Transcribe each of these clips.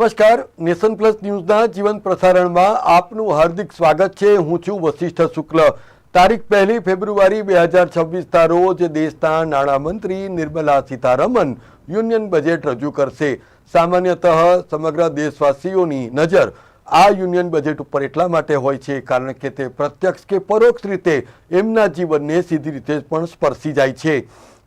નમસ્કાર. Nation plus ન્યૂઝના જીવન પ્રસારણમાં આપનું હાર્દિક સ્વાગત છે. હું છું વશિષ્ઠ શુક્લ. તારીખ પહેલી ફેબ્રુઆરી બે હજાર છવ્વીસના રોજ દેશના નાણામંત્રી નિર્મલા સીતારમન યુનિયન બજેટ રજૂ કરશે. સામાન્યતઃ સમગ્ર દેશવાસીઓની નજર આ યુનિયન બજેટ ઉપર એટલા માટે હોય છે, કારણ કે તે પ્રત્યક્ષ કે પરોક્ષ રીતે એમના જીવનને સીધી રીતે પણ સ્પર્શી જાય છે.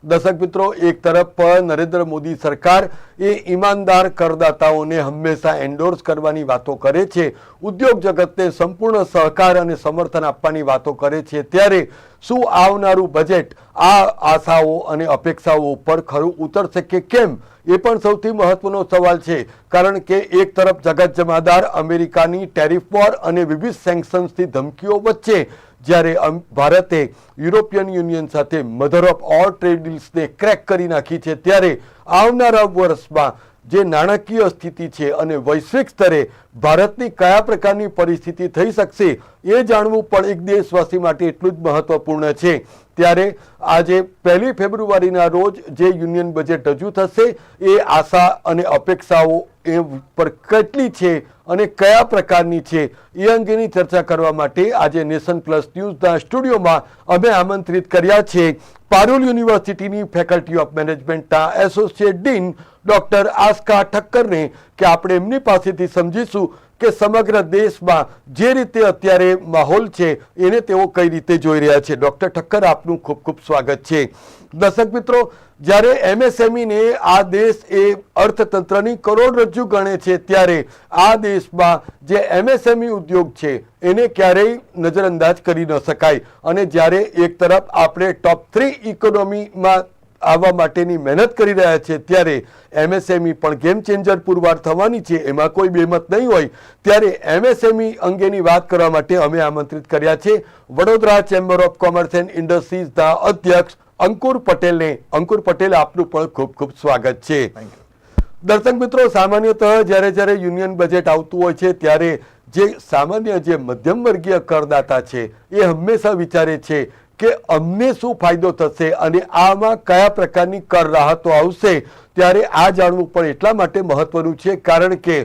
દર્શક મિત્રો, એક તરફ નરેન્દ્ર મોદી સરકાર એ ઈમાનદાર કરદાતાઓને હંમેશા એન્ડોર્સ કરવાની વાતો કરે છે. ઉદ્યોગ જગતને સંપૂર્ણ સહકાર અને સમર્થન આપવાની વાતો કરે છે. ત્યારે શું આવનારું બજેટ આ આશાઓ અને અપેક્ષાઓ ઉપર ખરું ઉતરશે કે કેમ? એ પણ સૌથી મહત્વનો સવાલ છે. કારણ કે એક તરફ જગત જમાદાર અમેરિકાની ટેરિફ વોર અને વિવિધ સેન્કશન્સની ધમકીઓ વચ્ચે જ્યારે ભારતે યુરોપિયન યુનિયન સાથે મધર ઓફ ઓલ ટ્રેડ ડીલ્સને ક્રેક કરી નાખી છે, ત્યારે આવનારા વર્ષમાં જે નાણાકીય સ્થિતિ છે અને વૈશ્વિક સ્તરે ભારતની કયા પ્રકારની પરિસ્થિતિ થઈ શકશે એ જાણવું પણ એક દેશવાસી માટે એટલું જ મહત્વપૂર્ણ છે. ત્યારે આજે પહેલી ફેબ્રુઆરીના રોજ જે યુનિયન બજેટ રજૂ થશે, એ આશા અને અપેક્ષાઓ એ પર કેટલી છે અને કયા પ્રકારની છે એ અંગેની ચર્ચા કરવા માટે આજે નેશન પ્લસ ન્યૂઝના સ્ટુડિયોમાં અમે આમંત્રિત કર્યા છે. પારુલ યુનિવર્સિટીની ફેકલ્ટી ઓફ મેનેજમેન્ટના એસોસિએટ ડીન ડોક્ટર આસ્કા ઠક્કરને કે આપણે એમની પાસેથી સમજીશું કે સમગ્ર દેશમાં જે રીતે અત્યારે માહોલ છે, એને તેઓ કઈ રીતે જોઈ રહ્યા છે? ડોક્ટર ઠક્કર, આપનું ખૂબ ખૂબ સ્વાગત છે. દર્શક મિત્રો, જ્યારે એમએસએમઈને આ દેશ એ અર્થતંત્રની કરોડરજ્જુ ગણે છે, ત્યારે આ દેશમાં જે એમએસએમઈ ઉદ્યોગ છે, એને ક્યારેય નજરઅંદાજ કરી ન શકાય. અને જ્યારે એક તરફ આપણે ટોપ થ્રી ઇકોનોમીમાં આવવા માટેની મહેનત કરી રહ્યા છે. ત્યારે એમએસએમઈ પણ ગેમ ચેન્જર પુરવાર થવાની છે. એમાં કોઈ બેમત નહીં હોય. ત્યારે એમએસએમઈ અંગેની વાત કરવા માટે અમે આમંત્રિત કર્યા છે. Vadodara chamber of commerce and ઇન્ડસ્ટ્રીઝના અધ્યક્ષ અંકુર પટેલને. અંકુર પટેલ આપનું પણ ખૂબ ખૂબ સ્વાગત છે. દર્શક મિત્રો સામાન્યતઃ જ્યારે જ્યારે યુનિયન બજેટ આવતું હોય છે ત્યારે જે સામાન્ય જે મધ્યમ વર્ગીય કરદાતા છે એ હંમેશા વિચારે છે કે અમને શું ફાયદો થશે અને આમાં કયા પ્રકારની કર રાહતો આવશે ત્યારે આ જાણવું પણ એટલા માટે મહત્વનું છે, કારણ કે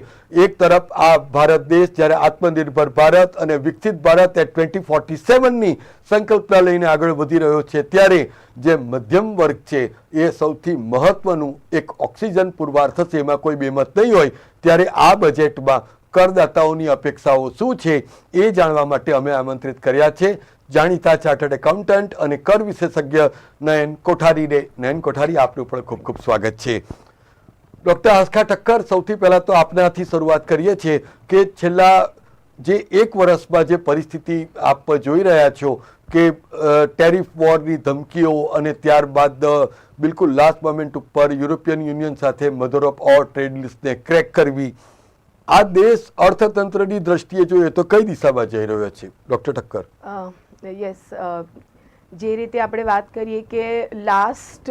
એક તરફ આ ભારત દેશ જ્યારે આત્મનિર્ભર ભારત અને વિકસિત ભારત એ ટ્વેન્ટી ફોર્ટી સેવનની સંકલ્પના લઈને આગળ વધી રહ્યો છે, ત્યારે જે મધ્યમ વર્ગ છે એ સૌથી મહત્વનું એક ઓક્સિજન પુરવાર થશે, એમાં કોઈ બેમત નહીં હોય, ત્યારે આ બજેટમાં કરદાતાઓની અપેક્ષાઓ શું છે એ જાણવા માટે અમે આમંત્રિત કર્યા છે. જાણીતા ચાર્ટર્ડ એકાઉન્ટન્ટ અને કર વિશેષજ્ઞ નયન કોઠારીને નયન કોઠારી આપનું પણ ખૂબ ખૂબ સ્વાગત છે. ડૉક્ટર આસ્કા ઠક્કર, સૌથી પહેલાં તો આપનાથી શરૂઆત કરીએ છીએ કે છેલ્લા જે એક વર્ષમાં જે પરિસ્થિતિ આપ જોઈ રહ્યા છો કે ટેરિફ વોરની ધમકીઓ અને ત્યારબાદ બિલકુલ લાસ્ટ મોમેન્ટ ઉપર યુરોપિયન યુનિયન સાથે મધર ઓફ ઓર ટ્રેડ લિસ્ટને ક્રેક કરવી. આ દેશ અર્થતંત્રની દ્રષ્ટિએ જોઈએ તો કઈ દિશામાં જઈ રહ્યો છે? ડૉક્ટર ઠક્કર. યસ જે રીતે આપણે વાત કરીએ કે લાસ્ટ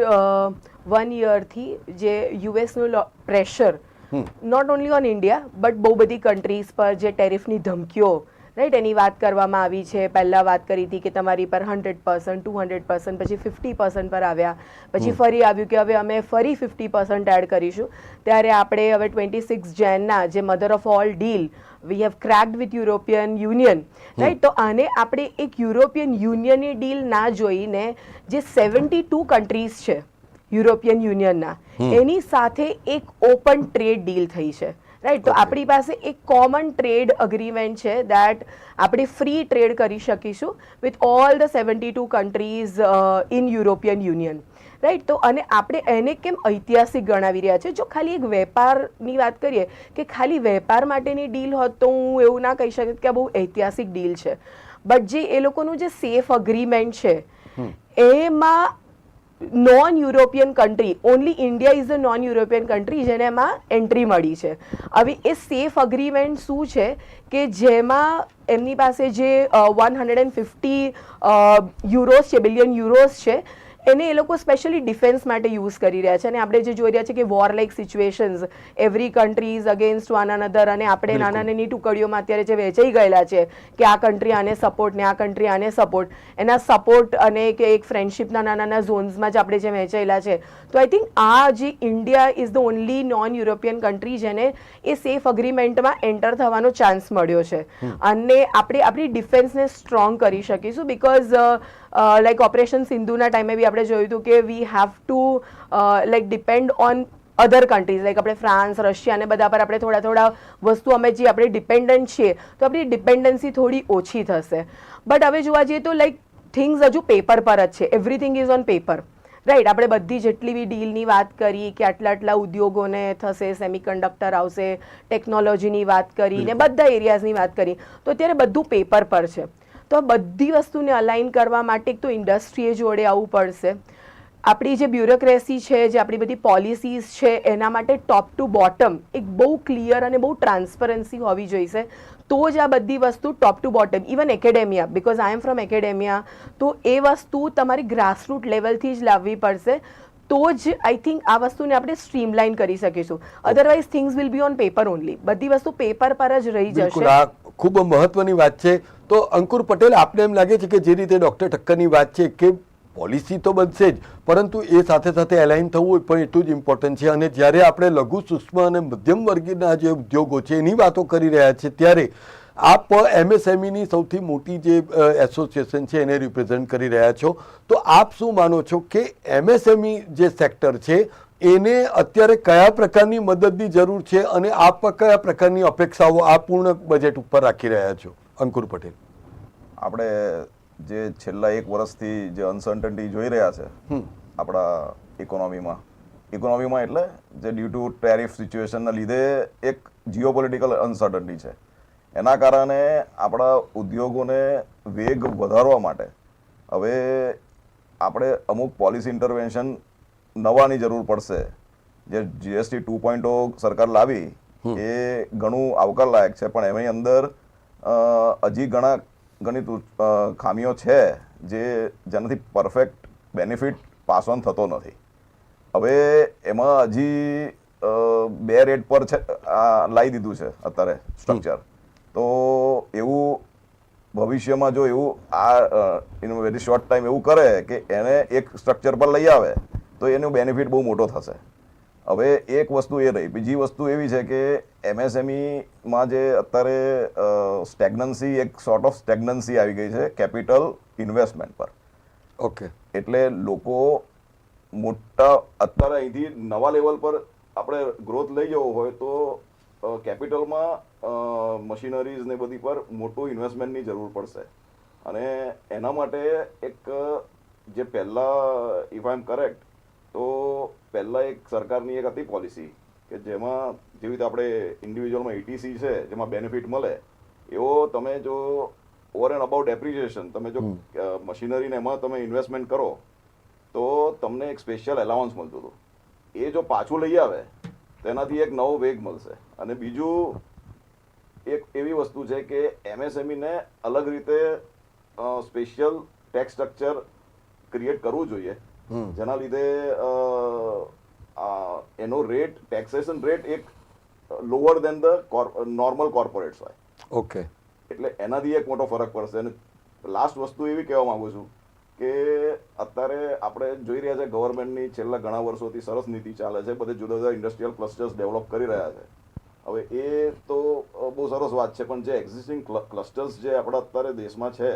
વન યરથી જે યુએસનું pressure not only on India but બહુ બધી કન્ટ્રીઝ પર જે ટેરિફની ધમકીઓ રાઈટ એની વાત કરવામાં આવી છે. પહેલાં વાત કરી હતી કે તમારી પર hundred percent two hundred percent પછી ફિફ્ટી પર્સન્ટ પર આવ્યા. પછી ફરી આવ્યું કે હવે અમે ફરી ફિફ્ટી પર્સન્ટ એડ કરીશું. ત્યારે આપણે હવે ટ્વેન્ટી સિક્સ જેનના જે mother of all deal we have cracked with European Union right તો આને આપણે એક યુરોપિયન યુનિયનની ડીલ ના જોઈને જે સેવન્ટી ટુ કન્ટ્રીઝ છે યુરોપિયન યુનિયનના એની સાથે એક ઓપન ટ્રેડ ડીલ થઈ છે. રાઈટ તો આપણી પાસે એક કોમન ટ્રેડ અગ્રીમેન્ટ છે દેટ આપણે ફ્રી ટ્રેડ કરી શકીશું with all the seventy two countries in European Union right તો અને આપણે એને કેમ ઐતિહાસિક ગણાવી રહ્યા છે? જો ખાલી એક વેપારની વાત કરીએ કે ખાલી વેપાર માટેની ડીલ હોત તો હું એવું ના કહી શકત કે આ બહુ ઐતિહાસિક ડીલ છે. બટ જે એ લોકોનું જે સેફ અગ્રીમેન્ટ છે એમાં non European country only India is a non European country જેને એમાં એન્ટ્રી મળી છે. હવે એ સેફ અગ્રીમેન્ટ શું છે? કે જેમાં એમની પાસે જે one hundred and fifty euros છે બિલિયન યુરોઝ છે એને એ લોકો સ્પેશિયલી ડિફેન્સ માટે યુઝ કરી રહ્યા છે. અને આપણે જે જોઈ રહ્યા છે કે war like situations every countries against one another અને આપણે નાના નાની ટુકડીઓમાં અત્યારે જે વેચાઈ ગયેલા છે કે આ કન્ટ્રી આને સપોર્ટ ને આ કન્ટ્રી આને સપોર્ટ એના સપોર્ટ અને કે એક ફ્રેન્ડશિપના નાના નાના ઝોન્સમાં જ આપણે જે વહેંચાયેલા છે. તો આઈ થિંક આ જે India is the only non European country જેને એ સેફ અગ્રીમેન્ટમાં એન્ટર થવાનો ચાન્સ મળ્યો છે. અને આપણે આપણી ડિફેન્સને સ્ટ્રોંગ કરી શકીશું બિકોઝ લાઈક ઓપરેશન સિંધુના ટાઈમે બી આપણે જોયું હતું કે we have to like depend on other countries like આપણે ફ્રાન્સ રશિયા અને બધા પર આપણે થોડા થોડા વસ્તુ અમે જે આપણે ડિપેન્ડન્ટ છીએ તો આપણી ડિપેન્ડન્સી થોડી ઓછી થશે બટ હવે જોવા જઈએ તો લાઈક થિંગ્સ હજુ પેપર પર જ છે everything is on paper right આપણે બધી જેટલી બી ડીલની વાત કરી કે આટલા આટલા ઉદ્યોગોને થશે સેમિકન્ડક્ટર આવશે ટેકનોલોજીની વાત કરી ને બધા એરિયાઝની વાત કરી તો અત્યારે બધું પેપર પર છે તો આ બધી વસ્તુને અલાઇન કરવા માટે એક તો ઇન્ડસ્ટ્રીએ જોડે આવવું પડશે. આપણી જે બ્યુરોક્રેસી છે, જે આપણી બધી પોલિસીઝ છે, એના માટે ટોપ ટુ બોટમ એક બહુ ક્લિયર અને બહુ ટ્રાન્સપરન્સી હોવી જોઈશે. તો જ આ બધી વસ્તુ top to bottom even academia because I am from academia તો એ વસ્તુ તમારી ગ્રાસરૂટ લેવલથી જ લાવવી પડશે. તો જ આઈ થિંક આ વસ્તુને આપણે સ્ટ્રીમલાઇન કરી શકીશું. Otherwise things will be on paper only બધી વસ્તુ પેપર પર જ રહી જશે. ખૂબ મહત્વની વાત છે. તો અંકુર પટેલ, આપને એમ લાગે છે કે જે રીતે ડોક્ટર ઠક્કરની વાત છે કે પોલિસી તો બનશે જ, પરંતુ એ સાથે સાથે એલાઇન થવું પણ એટલું જ ઇમ્પોર્ટન્ટ છે. અને જ્યારે આપણે લઘુ સૂક્ષ્મ અને મધ્યમ વર્ગીના જે ઉદ્યોગો છે, એની વાતો કરી રહ્યા છે, ત્યારે આપ એમએસએમઈની સૌથી મોટી જે એસોસિએશન છે એને રિપ્રેઝેન્ટ કરી રહ્યા છો. તો આપ શું માનો છો કે એમએસએમઈ જે સેક્ટર છે એને અત્યારે કયા પ્રકારની મદદની જરૂર છે અને આપ કયા પ્રકારની અપેક્ષાઓ આ પૂર્ણ બજેટ ઉપર રાખી રહ્યા છો? અંકુર પટેલ. આપણે જે છેલ્લા એક વર્ષથી જે અનસર્ટન્ટી જોઈ રહ્યા છે આપણા ઇકોનોમીમાં ઇકોનોમીમાં એટલે જે ડ્યુ ટુ ટેરિફ સિચ્યુએશનના લીધે એક જીઓપોલિટિકલ અનસર્ટન્ટી છે. એના કારણે આપણા ઉદ્યોગોને વેગ વધારવા માટે હવે આપણે અમુક પોલિસી ઇન્ટરવેન્શન નવાની જરૂર પડશે. જે જીએસટી ટુ પોઈન્ટ સરકાર લાવી એ ઘણું આવકારલાયક છે. પણ એની અંદર હજી ઘણા ઘણી ખામીઓ છે જે જેનાથી પરફેક્ટ બેનિફિટ પાસ ઓન થતો નથી. હવે એમાં હજી બે રેટ પર છે આ લાવી દીધું છે અત્યારે સ્ટ્રક્ચર તો એવું ભવિષ્યમાં જો એવું આ ઇન વેરી શોર્ટ ટાઈમ એવું કરે કે એને એક સ્ટ્રક્ચર પર લઈ આવે તો એનો બેનિફિટ બહુ મોટો થશે. હવે એક વસ્તુ એ રહી બીજી વસ્તુ એવી છે કે એમએસએમઈમાં જે અત્યારે સ્ટેગ્નન્સી એક સોર્ટ ઓફ સ્ટેગ્નન્સી આવી ગઈ છે કેપિટલ ઇન્વેસ્ટમેન્ટ પર. ઓકે. એટલે લોકો મોટા અત્યારે અહીંથી નવા લેવલ પર આપણે ગ્રોથ લઈ જવો હોય તો કેપિટલમાં મશીનરીઝ ને બધી પર મોટું ઇન્વેસ્ટમેન્ટની જરૂર પડશે. અને એના માટે એક જે પહેલાં ઇફ આઈ એમ કરેક્ટ તો પહેલાં એક સરકારની એક હતી પોલિસી કે જેમાં જેવી રીતે આપણે ઇન્ડિવિજ્યુઅલમાં ઇટીસી છે જેમાં બેનિફિટ મળે એવો તમે જો ઓવર એન્ડ અબાઉટ એપ્રિસિએશન તમે જો મશીનરીને એમાં તમે ઇન્વેસ્ટમેન્ટ કરો તો તમને એક સ્પેશિયલ એલાઉન્સ મળતું હતું. એ જો પાછું લઈ આવે તેનાથી એક નવો વેગ મળશે. અને બીજું એક એવી વસ્તુ છે કે એમએસએમઈને અલગ રીતે સ્પેશિયલ ટેક્સ સ્ટ્રક્ચર ક્રિએટ કરવું જોઈએ. જેના લીધે એનો રેટ ટેક્સેશન રેટ એક lower than the normal corporates હોય. ઓકે એટલે એનાથી એક મોટો ફરક પડશે. અને લાસ્ટ વસ્તુ એવી કહેવા માંગુ છું કે અત્યારે આપણે જોઈ રહ્યા છે ગવર્મેન્ટની છેલ્લા ઘણા વર્ષોથી સરસ નીતિ ચાલે છે. બધે જુદા જુદા ઇન્ડસ્ટ્રીયલ ક્લસ્ટર્સ ડેવલપ કરી રહ્યા છે. હવે એ તો બહુ સરસ વાત છે પણ જે એક્ઝિસ્ટિંગ ક્લસ્ટર્સ જે આપણા અત્યારે દેશમાં છે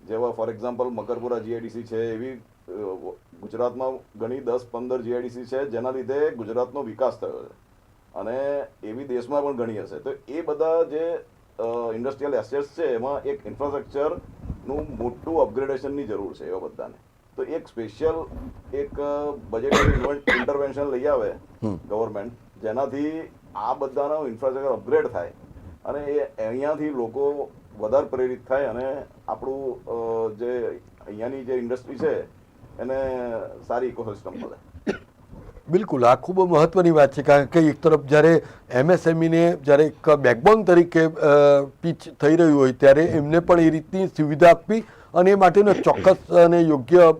જેવા ફોર એક્ઝામ્પલ મકરપુરા જીઆઈડીસી છે એવી ગુજરાતમાં ઘણી દસ પંદર જીઆઈડીસી છે જેના લીધે ગુજરાતનો વિકાસ થયો છે. અને એવી દેશમાં પણ ઘણી હશે. તો એ બધા જે ઇન્ડસ્ટ્રીયલ એસેટ્સ છે એમાં એક ઇન્ફ્રાસ્ટ્રક્ચરનું મોટું અપગ્રેડેશનની જરૂર છે એવા બધાને. તો એક સ્પેશિયલ એક બજેટ ઇન્ટરવેન્શન લઈ આવે ગવર્મેન્ટ જેનાથી આ બધાનો ઇન્ફ્રાસ્ટ્રક્ચર અપગ્રેડ થાય અને એ અહીંયાથી લોકો વધારે પ્રેરિત થાય અને આપણું જે અહીંયાની જે ઇન્ડસ્ટ્રી છે, એને સારી ઇકોસિસ્ટમ મળે. બિલકુલ, આ ખૂબ મહત્વની વાત છે, કારણ કે એક તરફ જ્યારે એમએસએમઈને જ્યારે એક બેકબોન તરીકે પીચ થઈ રહ્યું હોય, ત્યારે એમને પણ એ રીતની સુવિધા આપવી અને એ માટેનું ચોક્કસ અને યોગ્ય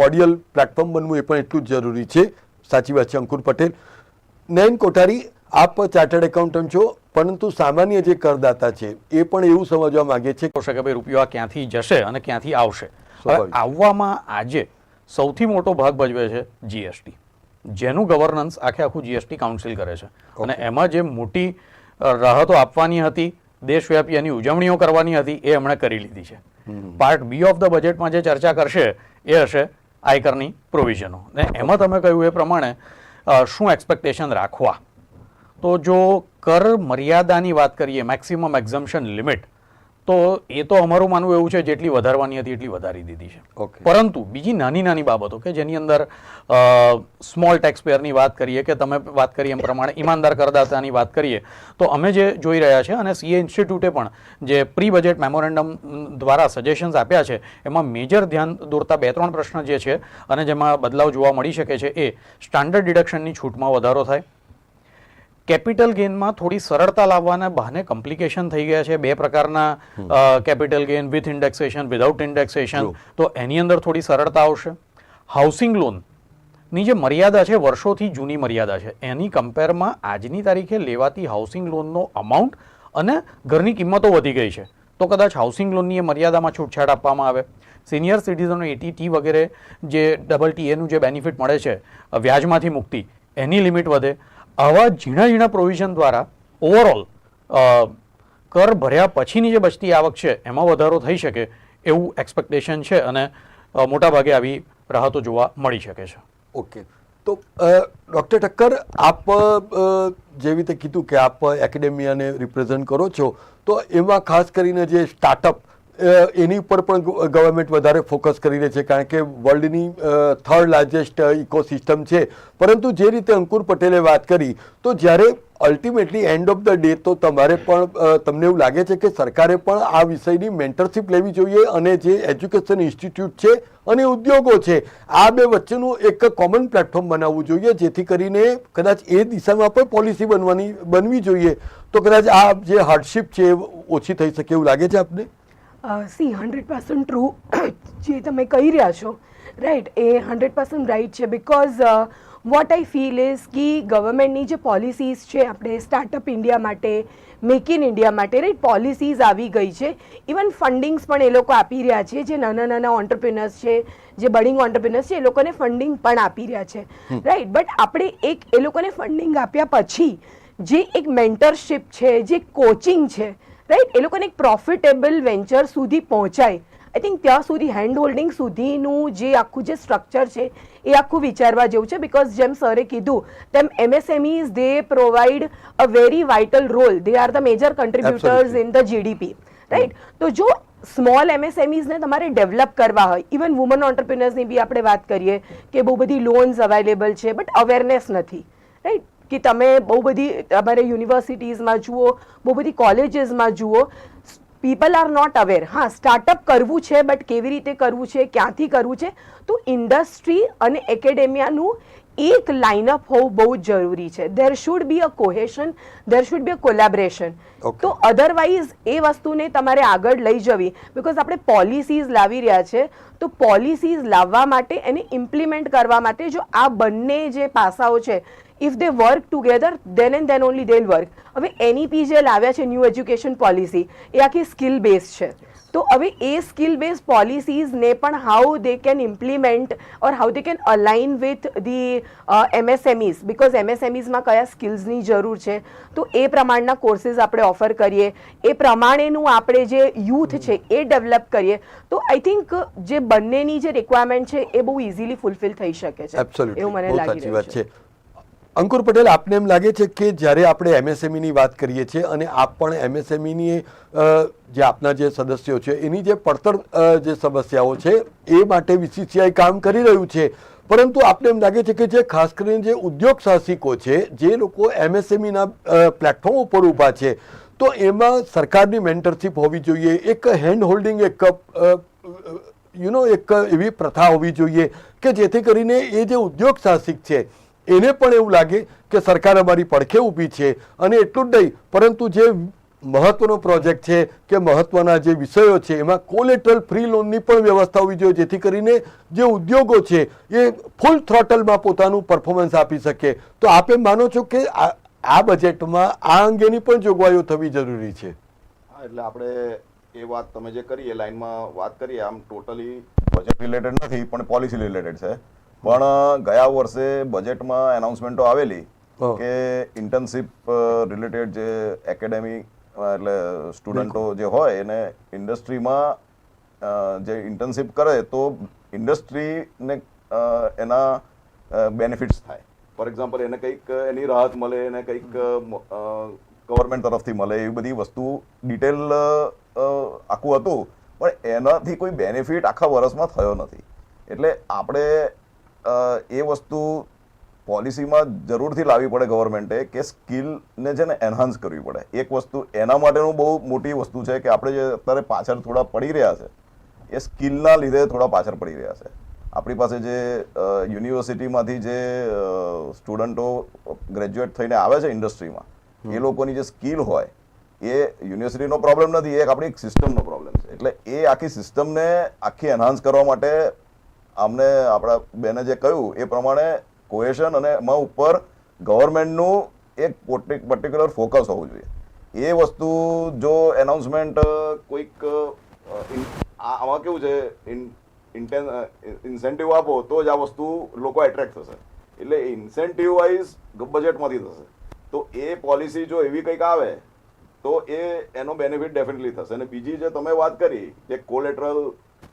કોડિયલ પ્લેટફોર્મ બનવું એ પણ એટલું જ જરૂરી છે. સાચી વાત છે, અંકુર પટેલ. નયન કોઠારી આપ ચાર્ટર્ડ એકાઉન્ટન્ટ છો પરંતુ સામાન્ય જે કરદાતા છે એ પણ એવું સમજવા માંગે છે કે ભાઈ રૂપિયા ક્યાંથી જશે અને ક્યાંથી આવશે? આવવામાં આજે સૌથી મોટો ભાગ ભજવે છે જીએસટી જેનું ગવર્નન્સ આખે આખું જીએસટી કાઉન્સિલ કરે છે. અને એમાં જે મોટી રાહતો આપવાની હતી દેશવ્યાપી એની ઉજવણીઓ કરવાની હતી એ એમણે કરી લીધી છે. પાર્ટ બી ઓફ ધ બજેટમાં જે ચર્ચા કરશે એ હશે આયકરની પ્રોવિઝનો ને એમાં તમે કહ્યું એ પ્રમાણે શું એક્સપેક્ટેશન રાખવા? તો જો કર મર્યાદાની વાત કરીએ મેક્સિમમ એક્ઝમ્પશન લિમિટ તો એ તો અમારું માનવું એવું છે જેટલી વધારવાની હતી એટલી વધારી દીધી છે. પરંતુ બીજી નાની નાની બાબતો કે જેની અંદર સ્મોલ ટેક્સ પેયરની વાત કરીએ કે તમે વાત કરીએ એમ પ્રમાણે ઈમાનદાર કરદાતાની વાત કરીએ તો અમે જે જોઈ રહ્યા છે અને સીએ ઇન્સ્ટિટ્યૂટે પણ જે પ્રી બજેટ મેમોરેન્ડમ દ્વારા સજેશન્સ આપ્યા છે એમાં મેજર ધ્યાન દોરતા બે ત્રણ પ્રશ્ન જે છે અને જેમાં બદલાવ જોવા મળી શકે છે એ સ્ટાન્ડર્ડ ડિડક્શનની છૂટમાં વધારો થાય કેપિટલ ગેઇનમાં થોડી સરળતા લાવવાના બહાને કોમ્પ્લિકેશન થઈ ગયા છે. બે પ્રકારના capital gain with indexation without indexation તો એની અંદર થોડી સરળતા આવશે. હાઉસિંગ લોનની જે મર્યાદા છે વર્ષોથી જૂની મર્યાદા છે એની કમ્પેરમાં આજની તારીખે લેવાતી હાઉસિંગ લોનનો અમાઉન્ટ અને ઘરની કિંમતો વધી ગઈ છે. તો કદાચ હાઉસિંગ લોનની એ મર્યાદામાં છૂટછાટ આપવામાં આવે. સિનિયર સિટીઝનો એટી ટી વગેરે જે ડબલ ટી એનું જે બેનિફિટ મળે છે વ્યાજમાંથી મુક્તિ એની લિમિટ વધે. આવા ઝીણા ઝીણા પ્રોવિઝન દ્વારા ઓવરઓલ કર ભર્યા પછીની જે બચતી આવક છે, એમાં વધારો થઈ શકે એવું એક્સપેક્ટેશન છે અને મોટાભાગે આવી રાહતો જોવા મળી શકે છે. ઓકે. તો ડૉક્ટર ઠક્કર, આપ જેવી રીતે કીધું કે આપ એકેડેમિયાને રિપ્રેઝન્ટ કરો છો, તો એમાં ખાસ કરીને જે સ્ટાર્ટઅપ એની ઉપર પણ ગવર્મેન્ટ વધારે ફોકસ કરી રહી છે, કારણ કે વર્લ્ડની થર્ડ લાર્જેસ્ટ ઇકોસિસ્ટમ છે. પરંતુ જે રીતે અંકુર પટેલે વાત કરી, તો જ્યારે ultimately end of the day તો તમારે પણ તમને એવું લાગે છે કે સરકારે પણ આ વિષયની મેન્ટરશિપ લેવી જોઈએ અને જે એજ્યુકેશન ઇન્સ્ટિટ્યૂટ છે અને ઉદ્યોગો છે, આ બે વચ્ચેનું એક કોમન પ્લેટફોર્મ બનાવવું જોઈએ, જેથી કરીને કદાચ એ દિશામાં પણ પોલિસી બનવાની, બનવી જોઈએ. તો કદાચ આ જે હાર્ડશિપ છે એ ઓછી થઈ શકે એવું લાગે છે આપને? સી હંડ્રેડ પર્સન્ટ ટ્રુ જે તમે કહી રહ્યા છો રાઈટ એ હંડ્રેડ પર્સન્ટ રાઈટ છે. Because what I feel is કે ગવર્મેન્ટની જે પોલિસીઝ છે આપણે સ્ટાર્ટઅપ ઇન્ડિયા માટે મેક ઇન ઇન્ડિયા માટે રાઈટ પોલિસીઝ આવી ગઈ છે. ઇવન ફંડિંગ્સ પણ એ લોકો આપી રહ્યા છે. જે નાના નાના ઓન્ટરપ્રિનર્સ છે જે બડિંગ ઓન્ટરપ્રિનર્સ છે એ લોકોને ફંડિંગ પણ આપી રહ્યા છે. રાઈટ બટ આપણે એક એ લોકોને ફંડિંગ આપ્યા પછી જે એક મેન્ટરશિપ છે જે કોચિંગ છે રાઈટ એ લોકોને એક પ્રોફિટેબલ વેન્ચર સુધી પહોંચાય. આઈ થિંક ત્યાં સુધી હેન્ડ હોલ્ડિંગ સુધીનું જે આખું જે સ્ટ્રક્ચર છે એ આખું વિચારવા જેવું છે બિકોઝ જેમ સરે કીધું તેમ MSMEs they provide a very vital role they are the major contributors in the GDP right તો જો સ્મોલ એમએસએમઈઝને તમારે ડેવલપ કરવા હોય ઇવન વુમન ઓન્ટરપ્રિનર્સની બી આપણે વાત કરીએ કે બહુ બધી લોન્સ અવેલેબલ છે બટ અવેરનેસ નથી. રાઈટ કે તમે બહુ બધી તમારે યુનિવર્સિટીઝમાં જુઓ બહુ બધી કોલેજીસમાં જુઓ પીપલ આર નોટ અવેર હા સ્ટાર્ટઅપ કરવું છે બટ કેવી રીતે કરવું છે ક્યાંથી કરવું છે? તો ઇન્ડસ્ટ્રી અને એકેડેમિયાનું એક લાઇનઅપ હોવું બહુ જ જરૂરી છે. There should be a cohesion there should be a collaboration તો અધરવાઇઝ એ વસ્તુને તમારે આગળ લઈ જવી. બિકોઝ આપણે પોલિસીઝ લાવી રહ્યા છે તો પોલિસીઝ લાવવા માટે એને ઇમ્પ્લિમેન્ટ કરવા માટે જો આ બંને જે પાસાઓ છે if they work together then and then only they'll work હવે એનઈપી જે લાવ્યા છે ન્યૂ એજ્યુકેશન પોલિસી એ આખી સ્કિલ બેઝ છે. તો હવે એ સ્કિલ બેઝ પોલિસીઝને પણ how they can implement or how they can align with the MSMEs because એમએસએમઈઝમાં કયા સ્કિલ્સની જરૂર છે? તો એ પ્રમાણના કોર્સીસ આપણે ઓફર કરીએ. એ પ્રમાણેનું આપણે જે યુથ છે એ ડેવલપ કરીએ. તો આઈ થિંક જે બંનેની જે રિક્વાયરમેન્ટ છે એ બહુ ઇઝીલી ફૂલફિલ થઈ શકે છે. એવું મને લાગી રહ્યું છે. અંકુર પટેલ, આપને એમ લાગે છે કે જ્યારે આપણે એમએસએમઈની વાત કરીએ છીએ અને આપ પણ એમએસએમઈની જે આપના જે સદસ્યો છે, એની જે પડતર જે સમસ્યાઓ છે, એ માટે વીસીસીઆઈ કામ કરી રહ્યું છે. પરંતુ આપને એમ લાગે છે કે જે ખાસ કરીને જે ઉદ્યોગ સાહસિકો છે, જે લોકો એમએસએમઈના પ્લેટફોર્મ ઉપર ઊભા છે, તો એમાં સરકારની મેન્ટરશિપ હોવી જોઈએ, એક હેન્ડ હોલ્ડિંગ એક યુ નો એક એવી પ્રથા હોવી જોઈએ કે જેથી કરીને એ જે ઉદ્યોગ સાહસિક છે એને પણ એવું લાગે કે સરકાર અમારી પડખે ઊભી છે અને એટલું જ નહીં, પરંતુ જે મહત્વનો પ્રોજેક્ટ છે કે મહત્વના જે વિષયો છે, એમાં કોલેટરલ ફ્રી લોનની પણ વ્યવસ્થા હોવી જોઈએ, જેથી કરીને જે ઉદ્યોગો છે, એ ફૂલ થ્રોટલમાં પોતાનું પરફોર્મન્સ આપી શકે. તો આપે માનો છો કે આ બજેટમાં આ અંગેની પણ જોગવાઈઓ થવી જરૂરી છે? હા, એટલે આપણે એ વાત તમે જે કરી, એ લાઈનમાં વાત કરીએ આમ ટોટલી બજેટ રિલેટેડ નથી, પણ પોલિસી રિલેટેડ છે. પણ ગયા વર્ષે બજેટમાં એનાઉન્સમેન્ટો આવેલી. કે ઇન્ટર્નશીપ રિલેટેડ જે એકેડેમી એટલે સ્ટુડન્ટો જે હોય એને ઇન્ડસ્ટ્રીમાં જે ઇન્ટર્નશીપ કરે તો ઇન્ડસ્ટ્રીને એના બેનિફિટ્સ થાય. ફોર એક્ઝામ્પલ એને કંઈક એની રાહત મળે એને કંઈક ગવર્મેન્ટ તરફથી મળે એવી બધી વસ્તુ ડિટેલ આખું હતું. પણ એનાથી કોઈ બેનિફિટ આખા વર્ષમાં થયો નથી. એટલે આપણે એ વસ્તુ પોલિસીમાં જરૂરથી લાવવી પડે ગવર્મેન્ટે કે સ્કિલને છે ને એન્હાન્સ કરવી પડે. એક વસ્તુ એના માટેનું બહુ મોટી વસ્તુ છે કે આપણે જે અત્યારે પાછળ થોડા પડી રહ્યા છે એ સ્કિલના લીધે થોડા પાછળ પડી રહ્યા છે. આપણી પાસે જે યુનિવર્સિટીમાંથી જે સ્ટુડન્ટો ગ્રેજ્યુએટ થઈને આવે છે ઇન્ડસ્ટ્રીમાં એ લોકોની જે સ્કિલ હોય એ યુનિવર્સિટીનો પ્રોબ્લેમ નથી એ એક આપણી સિસ્ટમનો પ્રોબ્લેમ છે. એટલે એ આખી સિસ્ટમને આખી એન્હાન્સ કરવા માટે અમને આપણા બેને જે કહ્યું, એ પ્રમાણે કોહેશન અને એમાં ઉપર ગવર્મેન્ટનું એક પર્ટિક્યુલર ફોકસ હોવું જોઈએ. એ વસ્તુ જો એનાઉન્સમેન્ટ કોઈક આમાં કેવું છે ઇન્ટેન ઇન્સેન્ટિવ આપો તો જ આ વસ્તુ લોકો એટ્રેક્ટ થશે. એટલે ઇન્સેન્ટિવ વાઇઝ બજેટમાંથી થશે. તો એ પોલિસી જો એવી કંઈક આવે, તો એ, એનો બેનિફિટ ડેફિનેટલી થશે. અને બીજી જે તમે વાત કરી કે કોલેટરલ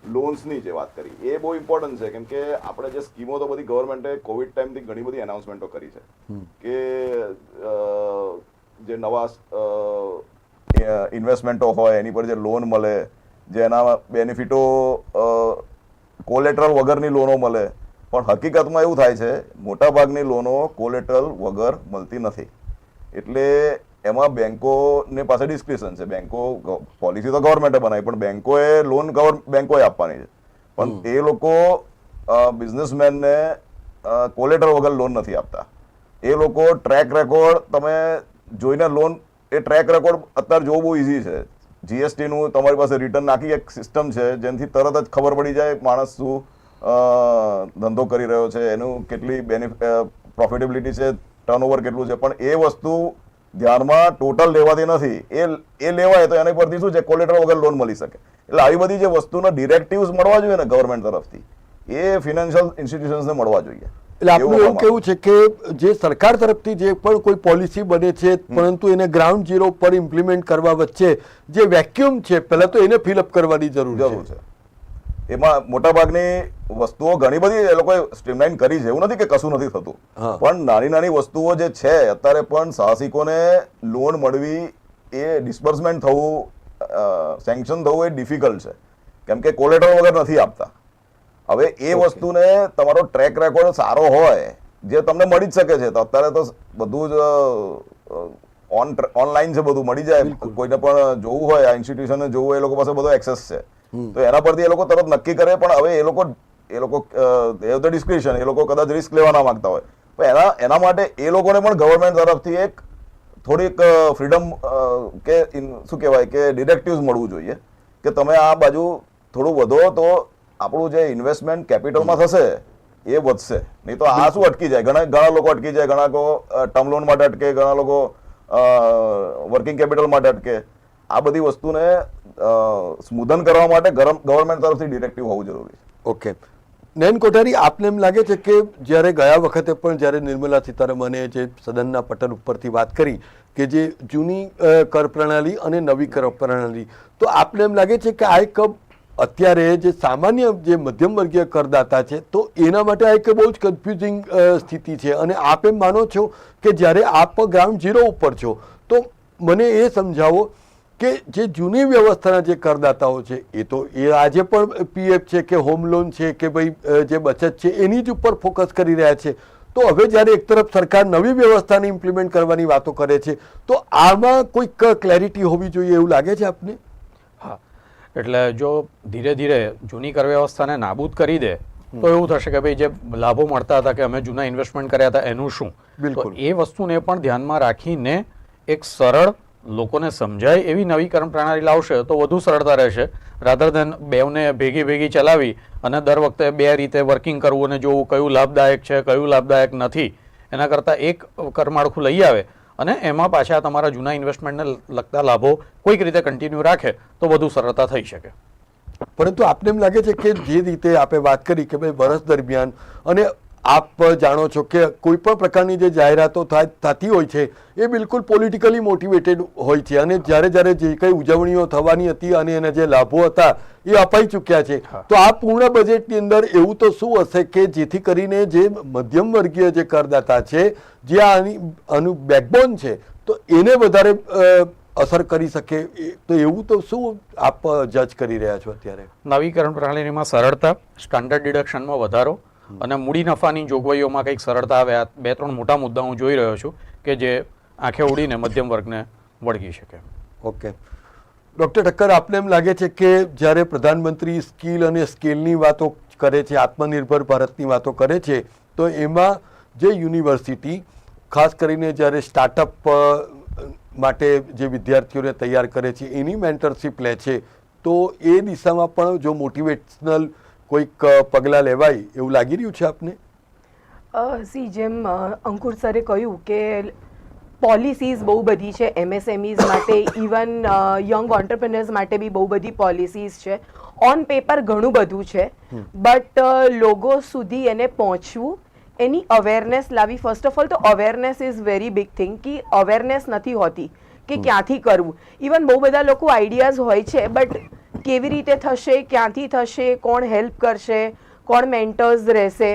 લોન્સની જે વાત કરી એ બહુ ઇમ્પોર્ટન્ટ છે. કેમ કે આપણે જે સ્કીમો તો બધી ગવર્મેન્ટે કોવિડ ટાઈમથી ઘણી બધી એનાઉન્સમેન્ટો કરી છે. કે જે નવા ઇન્વેસ્ટમેન્ટો હોય એની પર જે લોન મળે જે એના બેનિફિટો કોલેટરલ વગરની લોનો મળે. પણ હકીકતમાં એવું થાય છે મોટાભાગની લોનો કોલેટરલ વગર મળતી નથી. એટલે એમાં બેન્કોને પાસે ડિસ્ક્રિપ્શન છે. બેંકો પોલિસી તો ગવર્મેન્ટે બનાવી પણ બેંકોએ લોન ગવર બેંકોએ આપવાની છે. પણ એ લોકો બિઝનેસમેનને કોલેટર વગર લોન નથી આપતા. એ લોકો ટ્રેક રેકોર્ડ તમે જોઈને લોન એ ટ્રેક રેકોર્ડ અત્યારે જોવું બહુ ઇઝી છે. જીએસટીનું તમારી પાસે રિટર્ન નાખી એક સિસ્ટમ છે જેનાથી તરત જ ખબર પડી જાય માણસ શું ધંધો કરી રહ્યો છે એનું કેટલી બેનિફિટ પ્રોફિટેબિલિટી છે ટર્નઓવર કેટલું છે. પણ એ વસ્તુ ધ્યાનમાં ટોટલ લેવાતી નથી એ એ લેવાય તો એના પરથી શું છે કોલેટર વગર લોન મળી શકે. એટલે આવી બધી જે વસ્તુના ડિરેક્ટિવ્સ મળવા જોઈએ ને ગવર્મેન્ટ તરફથી એ ફિનાન્શિયલ ઇન્સ્ટિટ્યુશન્સને મળવા જોઈએ. એટલે આપણું એવું કેવું છે કે જે સરકાર તરફથી જે પણ કોઈ પોલિસી બને છે પરંતુ એને ગ્રાઉન્ડ ઝીરો પર ઇમ્પ્લિમેન્ટ કરવા વચ્ચે જે વેક્યુમ છે પહેલાં તો એને ફિલઅપ કરવાની જરૂર છે. એમાં મોટાભાગની વસ્તુઓ ઘણી બધી એ લોકોએ સ્ટ્રીમલાઇન કરી છે. એવું નથી કે કશું નથી થતું. પણ નાની નાની વસ્તુઓ જે છે અત્યારે પણ સાહસિકોને લોન મળવી એ ડિસ્બર્સમેન્ટ થવું સેન્કશન થવું એ ડિફિકલ્ટ છે. કેમ કે કોલેટર વગર નથી આપતા. હવે એ વસ્તુને તમારો ટ્રેક રેકોર્ડ સારો હોય જે તમને મળી જ શકે છે તો અત્યારે તો બધું જ ઓન ઓનલાઈન છે બધું મળી જાય. કોઈને પણ જોવું હોય આ ઇન્સ્ટિટ્યુશનને જોવું હોય એ લોકો પાસે બધો એક્સેસ છે. તો એના પરથી એ લોકો તરત નક્કી કરે પણ હવે એ લોકો એ લોકો હેવ ધ ડિસ્ક્રિપ્શન એ લોકો કદાચ રિસ્ક લેવાના માંગતા હોય. પણ એના એના માટે એ લોકોને પણ ગવર્મેન્ટ તરફથી એક થોડીક ફ્રીડમ કે શું કહેવાય કે ડિરેક્ટિવ્સ મળવું જોઈએ. કે તમે આ બાજુ થોડું વધો તો આપણું જે ઇન્વેસ્ટમેન્ટ કેપિટલમાં થશે એ વધશે. નહીં તો આ શું અટકી જાય? ઘણા ઘણા લોકો અટકી જાય ઘણા લોકો ટર્મ લોન માટે અટકે ઘણા લોકો વર્કિંગ કેપિટલ માટે અટકે. આ બધી વસ્તુને સ્મૂધન કરવા માટે ગવર્મેન્ટ તરફથી ડિરેક્ટિવ હોવું જરૂરી છે. ઓકે. નયન કોઠારી, આપને એમ લાગે છે કે જ્યારે ગયા વખતે પણ જ્યારે નિર્મલા સીતારમણે જે સદનના પટલ ઉપરથી વાત કરી કે જે જૂની કર પ્રણાલી અને નવી કર પ્રણાલી, તો આપને એમ લાગે છે કે આ એક અત્યારે જે સામાન્ય જે મધ્યમ વર્ગીય કરદાતા છે, તો એના માટે આ એક બહુ જ કન્ફ્યુઝિંગ સ્થિતિ છે? અને આપ એમ માનો છો કે જ્યારે આપ ગ્રાઉન્ડ ઝીરો ઉપર છો, તો મને એ સમજાવો કે જે જૂની વ્યવસ્થાના જે કરદાતાઓ છે એ તો એ આજે પણ પીએફ છે કે હોમ લોન છે કે ભાઈ જે બચત છે એની જ ઉપર ફોકસ કરી રહ્યા છે. તો હવે જ્યારે એક તરફ સરકાર નવી વ્યવસ્થાને ઇમ્પ્લિમેન્ટ કરવાની વાતો કરે છે તો આમાં કોઈક ક્લેરિટી હોવી જોઈએ એવું લાગે છે આપને? હા. એટલે જો ધીરે ધીરે જૂની કર વ્યવસ્થાને નાબૂદ કરી દે તો એવું થશે કે ભાઈ જે લાભો મળતા હતા કે અમે જૂના ઇન્વેસ્ટમેન્ટ કર્યા હતા એનું શું? બિલકુલ. એ વસ્તુને પણ ધ્યાનમાં રાખીને એક સરળ લોકોને સમજાય એવી નવીકરણ પ્રણાલી લાવશે તો વધુ સરળતા રહેશે. રાધર દેન બેવને ભેગી ભેગી ચલાવી અને દર વખતે બે રીતે વર્કિંગ કરવું અને જોવું કયું લાભદાયક છે, કયું લાભદાયક નથી, એના કરતાં એક કરમાળખું લઈ આવે અને એમાં પાછા તમારા જૂના ઇન્વેસ્ટમેન્ટને લગતા લાભો કોઈક રીતે કન્ટિન્યુ રાખે તો વધુ સરળતા થઈ શકે. પરંતુ આપને એમ લાગે છે કે જે રીતે આપે વાત કરી કે ભાઈ વર્ષ દરમિયાન અને આપ જાણો છો કે કોઈ પણ પ્રકારની જે જાહેરાતો થાય થતી હોય છે એ બિલકુલ પોલિટિકલી મોટિવેટેડ હોય છે. અને જ્યારે જ્યારે જે કંઈ ઉજવણીઓ થવાની હતી અને એના જે લાભો હતા એ અપાઈ ચૂક્યા છે. તો આ પૂર્ણ બજેટની અંદર એવું તો શું હશે કે જેથી કરીને જે મધ્યમ વર્ગીય જે કરદાતા છે જે આની આનું બેકબોન છે તો એને વધારે અસર કરી શકે. તો એવું તો શું આપ જજ કરી રહ્યા છો અત્યારે? નવીકરણ પ્રણાલીમાં સરળતા સ્ટાન્ડર્ડ ડિડક્શનમાં વધારો અને મૂડી નફાની જોગવાઈઓમાં કંઈક સરળતા આવે, આ બે ત્રણ મોટા મુદ્દા હું જોઈ રહ્યો છું કે જે આંખે ઉડીને મધ્યમ વર્ગને વળગી શકે. ઓકે. ડૉક્ટર ઠક્કર આપને એમ લાગે છે કે જ્યારે પ્રધાનમંત્રી સ્કિલ અને સ્કેલની વાતો કરે છે, આત્મનિર્ભર ભારતની વાતો કરે છે, તો એમાં જે યુનિવર્સિટી, ખાસ કરીને જ્યારે સ્ટાર્ટઅપ માટે જે વિદ્યાર્થીઓને તૈયાર કરે છે, એની મેન્ટરશીપ લે છે, તો એ દિશામાં પણ જો મોટિવેશનલ કોઈક પગલાં લેવાય એવું લાગી રહ્યું છે આપને? સી જેમ અંકુર સરે કહ્યું કે પોલિસીઝ બહુ બધી છે. એમએસએમઈઝ માટે ઇવન યંગ ઓન્ટરપ્રિનર્સ માટે બી બહુ બધી પોલિસીઝ છે. ઓન પેપર ઘણું બધું છે. બટ લોગો સુધી એને પહોંચવું એની અવેરનેસ લાવી. ફર્સ્ટ ઓફ ઓલ તો awareness is very big thing કે અવેરનેસ નથી હોતી કે ક્યાંથી કરવું? ઇવન બહુ બધા લોકો આઈડિયાઝ હોય છે બટ કેવી રીતે થશે ક્યાંથી થશે કોણ હેલ્પ કરશે કોણ મેન્ટર્સ રહેશે?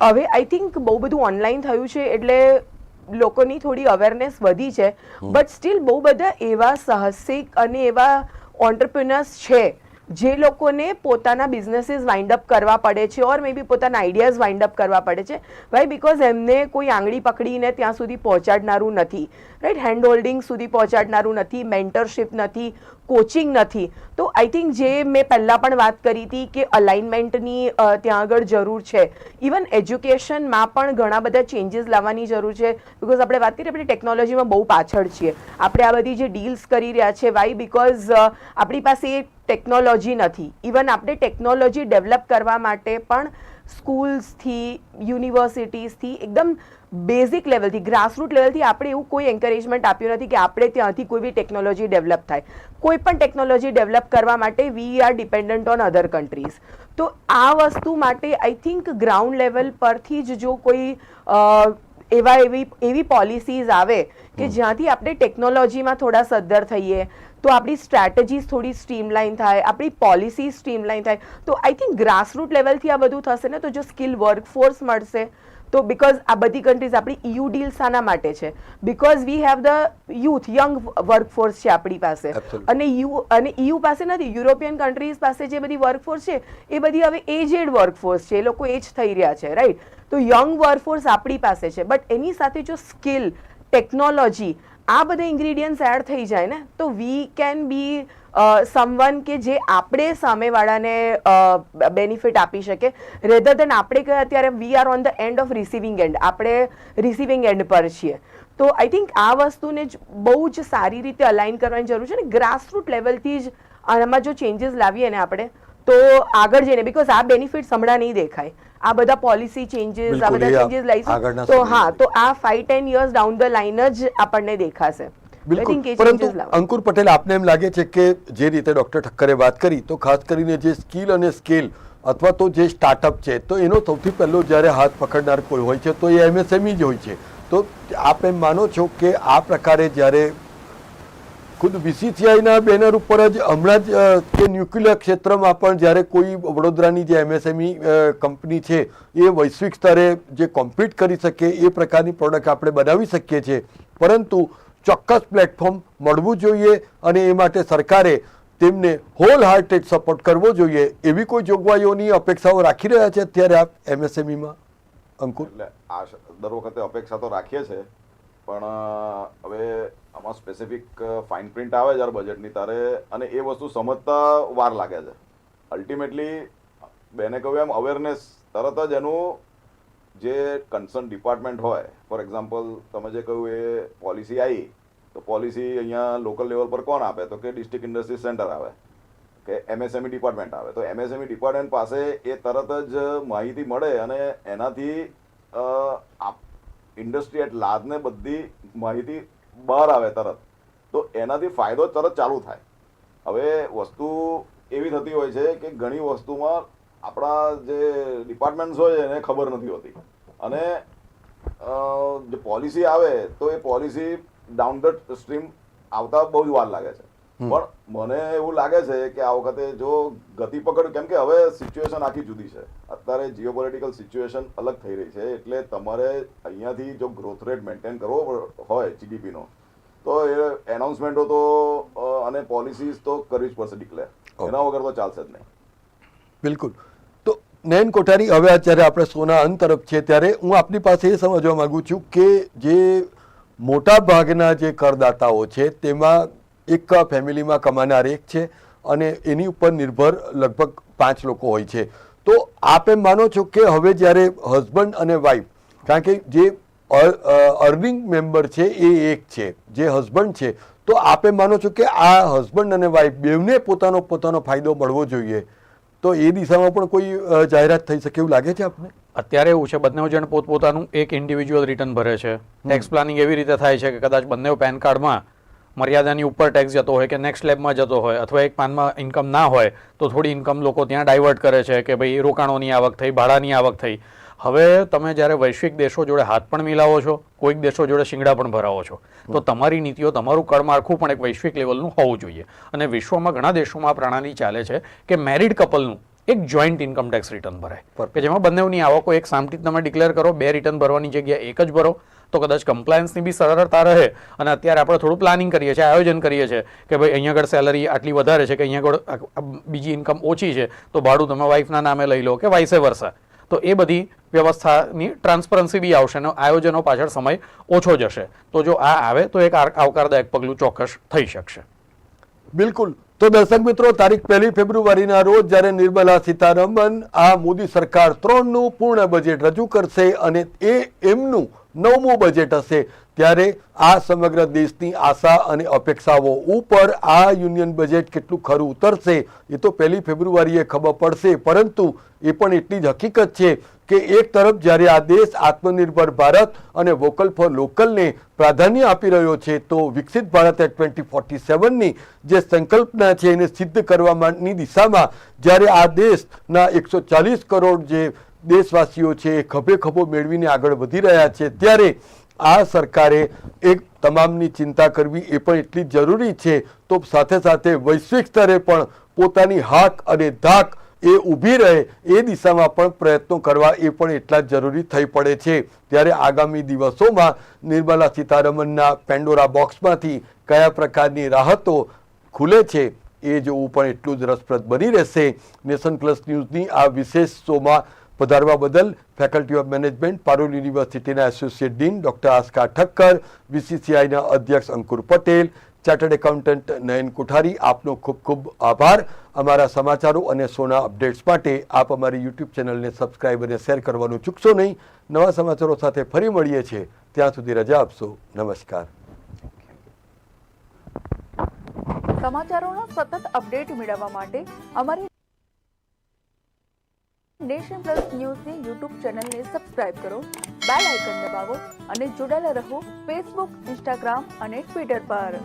હવે આઈ થિંક બહુ બધું ઓનલાઈન થયું છે એટલે લોકોની થોડી અવેરનેસ વધી છે. બટ સ્ટીલ બહુ બધા એવા સાહસિક અને એવા ઓન્ટરપ્રિનર્સ છે જે લોકોને પોતાના બિઝનેસીસ વાઇન્ડ અપ કરવા પડે છે ઓર મે બી પોતાના આઈડિયાઝ વાઇન્ડ અપ કરવા પડે છે. ભાઈ બિકોઝ એમને કોઈ આંગળી પકડીને ત્યાં સુધી પહોંચાડનારું નથી. રાઈટ હેન્ડ હોલ્ડિંગ સુધી પહોંચાડનારું નથી મેન્ટરશિપ નથી કોચિંગ નથી. તો આઈ થિંક જે મેં પહેલાં પણ વાત કરી હતી કે અલાઇનમેન્ટની ત્યાં આગળ જરૂર છે. ઇવન એજ્યુકેશનમાં પણ ઘણા બધા ચેન્જીસ લાવવાની જરૂર છે. બિકોઝ આપણે વાત કરીએ, આપણે ટેકનોલોજીમાં બહુ પાછળ છીએ. આપણે આ બધી જે ડીલ્સ કરી રહ્યા છે વાય બિકોઝ આપણી પાસે ટેકનોલોજી નથી. ઇવન આપણે ટેકનોલોજી ડેવલપ કરવા માટે પણ સ્કૂલ્સથી યુનિવર્સિટીઝથી એકદમ બેઝિક લેવલથી ગ્રાસરૂટ લેવલથી આપણે એવું કોઈ એન્કરેજમેન્ટ આપ્યું નથી કે આપણે ત્યાંથી કોઈ બી ટેકનોલોજી ડેવલપ થાય. કોઈ પણ ટેકનોલોજી ડેવલપ કરવા માટે we are dependent on other countries તો આ વસ્તુ માટે આઈ થિંક ગ્રાઉન્ડ લેવલ પરથી જ જો કોઈ એવા એવી એવી પોલિસીઝ આવે કે જ્યાંથી આપણે ટેકનોલોજીમાં થોડા સદ્ધર થઈએ તો આપણી સ્ટ્રેટેજીસ થોડી સ્ટ્રીમલાઇન થાય આપણી પોલિસી સ્ટ્રીમલાઇન થાય. તો આઈ થિંક ગ્રાસરૂટ લેવલથી આ બધું થશે ને તો જો સ્કિલ વર્કફોર્સ મળશે તો બિકોઝ આ બધી કન્ટ્રીઝ આપણી યુ ડીલ શાના માટે છે. Because we have the youth young workforce છે આપણી પાસે. અને યુ અને EU પાસે નથી યુરોપિયન કન્ટ્રીઝ પાસે જે બધી વર્કફોર્સ છે એ બધી હવે એજેડ વર્કફોર્સ છે. એ લોકો એજ થઈ રહ્યા છે રાઈટ તો યંગ વર્કફોર્સ આપણી પાસે છે. બટ એની સાથે જો સ્કિલ ટેકનોલોજી આ બધા ઇન્ગ્રીડિયન્ટ્સ એડ થઈ જાય ને તો વી કેન બી સમવન કે જે આપણે સામેવાળાને બેનિફિટ આપી શકે. રેધર દેન આપણે કહે અત્યારે we are on the end of receiving end આપણે રિસીવિંગ એન્ડ પર છીએ. તો આઈ થિંક આ વસ્તુને જ બહુ જ સારી રીતે અલાઇન કરવાની જરૂર છે ને ગ્રાસરૂટ લેવલથી જ આમાં જો ચેન્જીસ લાવીએ ને આપણે તો આગળ જઈને બિકોઝ આ બેનિફિટ્સ હમણાં નહીં દેખાય. આ બધા પોલિસી ચેન્જીસ આ બધા ચેન્જીસ લાવીશું તો હા તો આ five ten years down the line જ આપણને દેખાશે. બિલકુલ. પરંતુ અંકુર પટેલ આપને એમ લાગે છે કે જે રીતે ડોક્ટર ઠક્કરે વાત કરી તો ખાસ કરીને જે સ્કિલ અને સ્કેલ અથવા તો જે સ્ટાર્ટઅપ છે તો એનો સૌથી પહેલો જ્યારે હાથ પકડનાર કોઈ હોય છે તો એ એમએસએમઈ જ હોય છે. તો આપ એમ માનો છો કે આ પ્રકારે જ્યારે ખુદ બીસીસીઆઈના બેનર ઉપર જ હમણાં જ કે ન્યુક્લિયર ક્ષેત્રમાં પણ જ્યારે કોઈ વડોદરાની જે એમએસએમઈ કંપની છે એ વૈશ્વિક સ્તરે જે કોમ્પિટ કરી શકે એ પ્રકારની પ્રોડક્ટ આપણે બનાવી શકીએ છીએ. પરંતુ ચોક્કસ પ્લેટફોર્મ મળવું જોઈએ અને એ માટે સરકારે તેમને હોલ હાર્ટેડ સપોર્ટ કરવો જોઈએ એવી કોઈ જોગવાઈઓની અપેક્ષાઓ રાખી રહ્યા છે અત્યારે આપ એમએસએમઈમાં? અંકુર? આ દર વખતે અપેક્ષા તો રાખીએ છે, પણ હવે આમાં સ્પેસિફિક ફાઇન પ્રિન્ટ આવે જ્યારે બજેટની તારે, અને એ વસ્તુ સમજતા વાર લાગે છે. અલ્ટિમેટલી બેને કહ્યું એમ અવેરનેસ તરત જ એનું જે કન્સર્ન ડિપાર્ટમેન્ટ હોય ફોર એક્ઝામ્પલ તમે જે કહ્યું એ પોલિસી આવી તો પોલિસી અહીંયા લોકલ લેવલ પર કોણ આપે? તો કે ડિસ્ટ્રિક્ટ ઇન્ડસ્ટ્રી સેન્ટર આવે, કે એમએસએમઈ ડિપાર્ટમેન્ટ આવે. તો એમએસએમઈ ડિપાર્ટમેન્ટ પાસે એ તરત જ માહિતી મળે અને એનાથી ઇન્ડસ્ટ્રી એટ લાર્જને બધી માહિતી બહાર આવે તરત. તો એનાથી ફાયદો તરત ચાલુ થાય. હવે વસ્તુ એવી થતી હોય છે કે ઘણી વસ્તુમાં આપણા જે ડિપાર્ટમેન્ટ્સ હોય એને ખબર નથી હોતી. અને જે પોલિસી આવે, તો એ પોલિસી ડાઉન ધ સ્ટ્રીમ આવતા બહુ જ વાર લાગે છે. પણ મને એવું લાગે છે કે આ વખતે જો ગતિ પકડ કેમ કે હવે સિચ્યુએશન આખી જુદી છે. અત્યારે જીઓપોલિટિકલ સિચ્યુએશન અલગ થઈ રહી છે. એટલે તમારે અહીંયાથી જો ગ્રોથ રેટ મેન્ટેન કરવો હોય જીડીપીનો તો એ એનાઉન્સમેન્ટો તો અને પોલિસીઝ તો કરવી જ પડશે ડિક્લેર એના વગર તો ચાલશે જ નહીં. બિલકુલ. તો નયન કોઠારી હવે અત્યારે આપણે સોના અંત તરફ છે. ત્યારે હું આપની પાસે એ સમજવા માંગુ છું કે જે મોટા ભાગના જે કરદાતાઓ છે, તેમાં એક ફેમિલીમાં કમાનાર એક છે અને એની ઉપર નિર્ભર લગભગ પાંચ લોકો હોય છે. તો આપ માનો છો કે હવે જ્યારે હસબન્ડ અને વાઈફ, કારણ કે જે અર્નિંગ મેમ્બર છે એ એક છે, જે હસબન્ડ છે, તો આપે માનો છો કે આ હસબન્ડ અને વાઈફ બેવને પોતાનો પોતાનો ફાયદો મળવો જોઈએ? તો એ દિશામાં પણ કોઈ જાહેરાત થઈ શકે એવું લાગે છે આપને? અત્યારે એવું છે બંને જણ પોતપોતાનું એક ઇન્ડિવિજ્યુઅલ રિટર્ન ભરે છે. ટેક્સ પ્લાનિંગ એવી રીતે થાય છે કે કદાચ બંને પેન કાર્ડમાં મર્યાદાની ઉપર ટેક્સ જતો હોય કે નેક્સ્ટ લેબમાં જતો હોય અથવા એક પાનમાં ઇન્કમ ના હોય તો થોડી ઇન્કમ લોકો ત્યાં ડાયવર્ટ કરે છે કે ભાઈ રોકાણોની આવક થઈ ભાડાની આવક થઈ. હવે તમે જ્યારે વૈશ્વિક દેશો જોડે હાથ પણ મિલાવો છો કોઈક દેશો જોડે શિંગડા પણ ભરાવો છો તો તમારી નીતિઓ તમારું કરમાળખું પણ એક વૈશ્વિક લેવલનું હોવું જોઈએ. અને વિશ્વમાં ઘણા દેશોમાં આ પ્રણાલી ચાલે છે કે મેરિડ કપલનું એક જોઈન્ટ ઇન્કમ ટેક્સ રિટર્ન ભરાય. કે જેમાં બંનેની આવકો એક સામટી તમે ડિક્લેર કરો બે રિટર્ન ભરવાની જગ્યાએ એક જ ભરો તો કદાચ કમ્પ્લાયન્સની બી સરળતા રહે. અને અત્યારે આપણે થોડું પ્લાનિંગ કરીએ છીએ આયોજન કરીએ છીએ કે ભાઈ અહીંયા આગળ સેલરી આટલી વધારે છે કે અહીંયા આગળ બીજી ઇન્કમ ઓછી છે તો ભાડું તમે વાઈફના નામે લઈ લો કે વાઇસે વર્ષા તો એ બધી વ્યવસ્થાની ટ્રાન્સપરન્સી બી આવશે અને આયોજનો પાછળ સમય ઓછો જશે. તો જો આ આવે તો એક આવકારદાયક પગલું ચોક્કસ થઈ શકશે. બિલકુલ. તો દર્શક મિત્રો, તારીખ પહેલી ફેબ્રુઆરીના રોજ જ્યારે નિર્મલા સીતારમન આ મોદી સરકાર ત્રણનું પૂર્ણ બજેટ રજૂ કરશે અને એ એમનું નવમું બજેટ હશે. ત્યારે આ સમગ્ર દેશની આશા અને અપેક્ષાઓ ઉપર આ યુનિયન બજેટ કેટલું ખરું ઉતરશે, એ તો પહેલી ફેબ્રુઆરીએ ખબર પડશે. પરંતુ એ પણ એટલી જ હકીકત છે કે એક તરફ જ્યારે આ દેશ આત્મનિર્ભર ભારત અને વોકલ ફોર લોકલને પ્રાધાન્ય આપી રહ્યો છે, તો વિકસિત ભારત એટ ટ્વેન્ટી ફોર્ટી સેવનની જે સંકલ્પના છે એને સિદ્ધ કરવાની દિશામાં જ્યારે આ દેશના એકસો ચાલીસ કરોડ જે દેશવાસીઓ છે એ ખભે ખભો મેળવીને આગળ વધી રહ્યા છે, ત્યારે આ સરકારે એક તમામની ચિંતા કરવી એ પણ એટલી જરૂરી છે. તો સાથે સાથે વૈશ્વિક સ્તરે પણ પોતાની હાક અને ધાક એ ઊભી રહે એ દિશામાં પણ પ્રયત્નો કરવા એ પણ એટલા જ જરૂરી થઈ પડે છે. ત્યારે આગામી દિવસોમાં નિર્મલા સીતારમનના પેન્ડોરા બોક્સમાંથી કયા પ્રકારની રાહતો ખુલે છે એ જોવું પણ એટલું જ રસપ્રદ બની રહેશે. નેશન પ્લસ ન્યૂઝની આ વિશેષ શોમાં પધારવા બદલ ફેકલ્ટી ઓફ મેનેજમેન્ટ પારુલ યુનિવર્સિટીના associate dean doctor Aska Thakkar બીસીસીઆઈના અધ્યક્ષ અંકુર પટેલ ચાર્ટર્ડ એકાઉન્ટન્ટ નયન કોઠારી, આપનો ખૂબ ખૂબ આભાર. અમારા સમાચારો અને સોના અપડેટ્સ માટે આપ અમારી યુટ્યુબ ચેનલને સબસ્ક્રાઇબ અને શેર કરવાનું ચૂકશો નહીં. નવા સમાચારો સાથે ફરી મળીએ છીએ. ત્યાં સુધી રજા આપશો. નમસ્કાર. સમાચારોનો સતત અપડેટ મેળવવા માટે અમારી નેશન પ્લસ ન્યૂઝની યુટ્યુબ ચેનલને સબસ્ક્રાઇબ કરો, બેલ આઇકન દબાવો અને જોડાયેલા રહો ફેસબુક, ઇન્સ્ટાગ્રામ અને ટ્વિટર પર.